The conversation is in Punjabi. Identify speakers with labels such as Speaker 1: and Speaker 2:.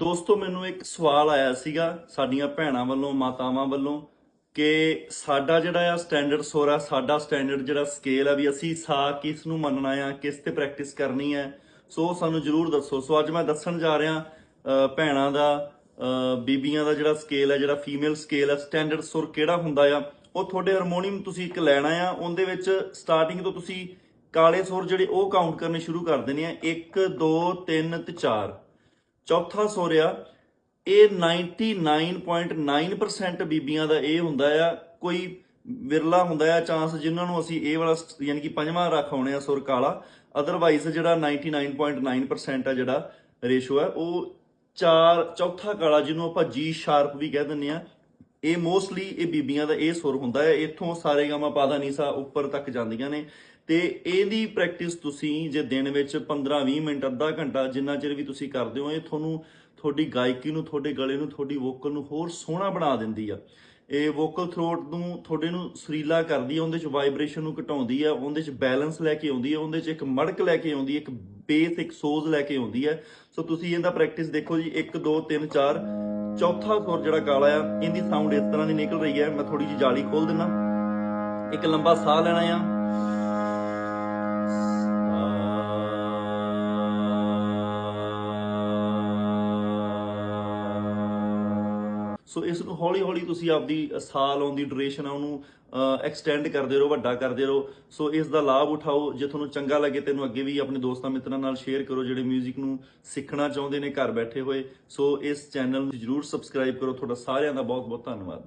Speaker 1: ਦੋਸਤੋ, ਮੈਨੂੰ ਇੱਕ ਸਵਾਲ ਆਇਆ ਸੀਗਾ ਸਾਡੀਆਂ ਭੈਣਾਂ ਵੱਲੋਂ, ਮਾਤਾਵਾਂ ਵੱਲੋਂ, ਕਿ ਸਾਡਾ ਜਿਹੜਾ ਆ ਸਟੈਂਡਰਡ ਸੁਰ ਆ, ਸਾਡਾ ਸਟੈਂਡਰਡ ਜਿਹੜਾ ਸਕੇਲ ਆ ਵੀ ਅਸੀਂ ਸਾ ਕਿਸ ਨੂੰ ਮੰਨਣਾ ਆ, ਕਿਸ ਤੇ ਪ੍ਰੈਕਟਿਸ ਕਰਨੀ ਹੈ ਸੋ ਸਾਨੂੰ ਜਰੂਰ ਦੱਸੋ। ਸੋ ਅੱਜ ਮੈਂ ਦੱਸਣ ਜਾ ਰਿਹਾ ਭੈਣਾਂ ਦਾ ਬੀਬੀਆਂ ਦਾ ਜਿਹੜਾ ਸਕੇਲ ਹੈ ਜਿਹੜਾ ਫੀਮੇਲ ਸਕੇਲ ਹੈ ਸਟੈਂਡਰਡ ਸੁਰ ਕਿਹੜਾ ਹੁੰਦਾ ਆ, ਉਹ ਤੁਹਾਡੇ ਹਾਰਮੋਨੀਅਮ ਤੁਸੀਂ ਇੱਕ ਲੈਣਾ ਆ, ਉਹਦੇ ਵਿੱਚ ਸਟਾਰਟਿੰਗ ਤੋਂ ਤੁਸੀਂ ਕਾਲੇ ਸੁਰ ਜਿਹੜੇ ਉਹ ਕਾਊਂਟ ਕਰਨੇ ਸ਼ੁਰੂ ਕਰ ਦੇਣੇ ਆ। 1 2 3 ਤੇ 4 ਚੌਥਾ ਸੁਰ ਆ, ਇਹ 99.9% ਬੀਬੀਆਂ ਦਾ ਇਹ ਹੁੰਦਾ ਆ, ਕੋਈ ਵਿਰਲਾ ਹੁੰਦਾ ਆ ਚਾਂਸ ਜਿਨ੍ਹਾਂ ਨੂੰ ਅਸੀਂ ਇਹ ਵਾਲਾ ਸ- ਯਾਨੀ ਕਿ ਪੰਜਵਾਂ ਰੱਖ ਆ ਸੁਰ ਕਾਲਾ ਅਦਰਵਾਈਜ਼ ਜਿਹੜਾ 99.9% ਆ ਜਿਹੜਾ ਰੇਸ਼ੋ ਹੈ ਉਹ ਚਾਰ, ਚੌਥਾ ਕਾਲਾ ਜਿਹਨੂੰ ਆਪਾਂ ਜੀ ਸ਼ਾਰਪ ਵੀ ਕਹਿ ਦਿੰਦੇ ਆ ਇਹ ਮੋਸਟਲੀ ਇਹ ਬੀਬੀਆਂ ਦਾ ਇਹ ਸੁਰ ਹੁੰਦਾ ਹੈ, ਇੱਥੋਂ ਸਾਰੇ ਗਾਮਾ ਪਾਦਾ ਨੀਸਾ ਉੱਪਰ ਤੱਕ ਜਾਂਦੀਆਂ ਨੇ। ਤੇ ਇਹਦੀ ਪ੍ਰੈਕਟਿਸ ਤੁਸੀਂ ਜੇ ਦਿਨ ਵਿੱਚ 15-20 ਮਿੰਟ, ਅੱਧਾ ਘੰਟਾ ਜਿੰਨਾ ਚਿਰ ਵੀ ਤੁਸੀਂ ਕਰਦੇ ਹੋ, ਇਹ ਤੁਹਾਨੂੰ ਤੁਹਾਡੀ ਗਾਇਕੀ ਨੂੰ, ਤੁਹਾਡੇ ਗਲੇ ਨੂੰ, ਤੁਹਾਡੀ ਵੋਕਲ ਨੂੰ ਹੋਰ ਸੋਹਣਾ ਬਣਾ ਦਿੰਦੀ ਆ। ਇਹ ਵੋਕਲ ਥਰੋਟ ਨੂੰ ਤੁਹਾਡੇ ਨੂੰ ਸੁਰੀਲਾ ਕਰਦੀ ਆ, ਉਹਦੇ ਚ ਵਾਈਬ੍ਰੇਸ਼ਨ ਨੂੰ ਘਟਾਉਂਦੀ ਆ, ਉਹਦੇ ਚ ਬੈਲੈਂਸ ਲੈ ਕੇ ਆਉਂਦੀ ਆ, ਉਹਦੇ ਚ ਇੱਕ ਮੜਕ ਲੈ ਕੇ ਆਉਂਦੀ ਆ, ਇੱਕ ਬੇਸ ਇੱਕ ਸੋਜ਼ ਲੈ ਕੇ ਆਉਂਦੀ ਹੈ ਸੋ ਤੁਸੀਂ ਇਹਦਾ ਪ੍ਰੈਕਟਿਸ ਦੇਖੋ ਜੀ 1 2 3 4 ਚੌਥਾ ਸੁਰ ਜਿਹੜਾ ਕਾਲਾ ਆ, ਇਹਦੀ ਸਾਊਂਡ ਇਸ ਤਰ੍ਹਾਂ ਦੀ ਨਿਕਲ ਰਹੀ ਹੈ, ਮੈਂ ਥੋੜੀ ਜਿਹੀ ਜਾਲੀ ਖੋਲ ਦਿੰਨਾ ਇੱਕ ਲੰਬਾ ਸਾਹ ਲੈਣਾ ਆ। ਸੋ ਇਸ ਨੂੰ ਹੌਲੀ ਹੌਲੀ ਤੁਸੀਂ ਆਪਦੀ ਸਾਲ ਲਾਉਣ ਦੀ ਡਿਊਰੇਸ਼ਨ ਆ, ਉਹਨੂੰ ਐਕਸਟੈਂਡ ਕਰਦੇ ਰਹੋ, ਵੱਡਾ ਕਰਦੇ ਰਹੋ। ਸੋ ਇਸ ਦਾ ਲਾਭ ਉਠਾਓ, ਜੇ ਤੁਹਾਨੂੰ ਚੰਗਾ ਲੱਗੇ, ਤੈਨੂੰ ਅੱਗੇ ਵੀ ਆਪਣੇ ਦੋਸਤਾਂ, ਮਿੱਤਰਾਂ ਨਾਲ ਸ਼ੇਅਰ ਕਰੋ, ਜਿਹੜੇ 뮤직 ਨੂੰ ਸਿੱਖਣਾ ਚਾਹੁੰਦੇ ਨੇ, ਘਰ ਬੈਠੇ ਹੋਏ। ਸੋ ਇਸ ਚੈਨਲ ਨੂੰ ਜਰੂਰ ਸਬਸਕ੍ਰਾਈਬ ਕਰੋ। ਤੁਹਾਡਾ ਸਾਰਿਆਂ ਦਾ ਬਹੁਤ ਬਹੁਤ ਧੰਨਵਾਦ।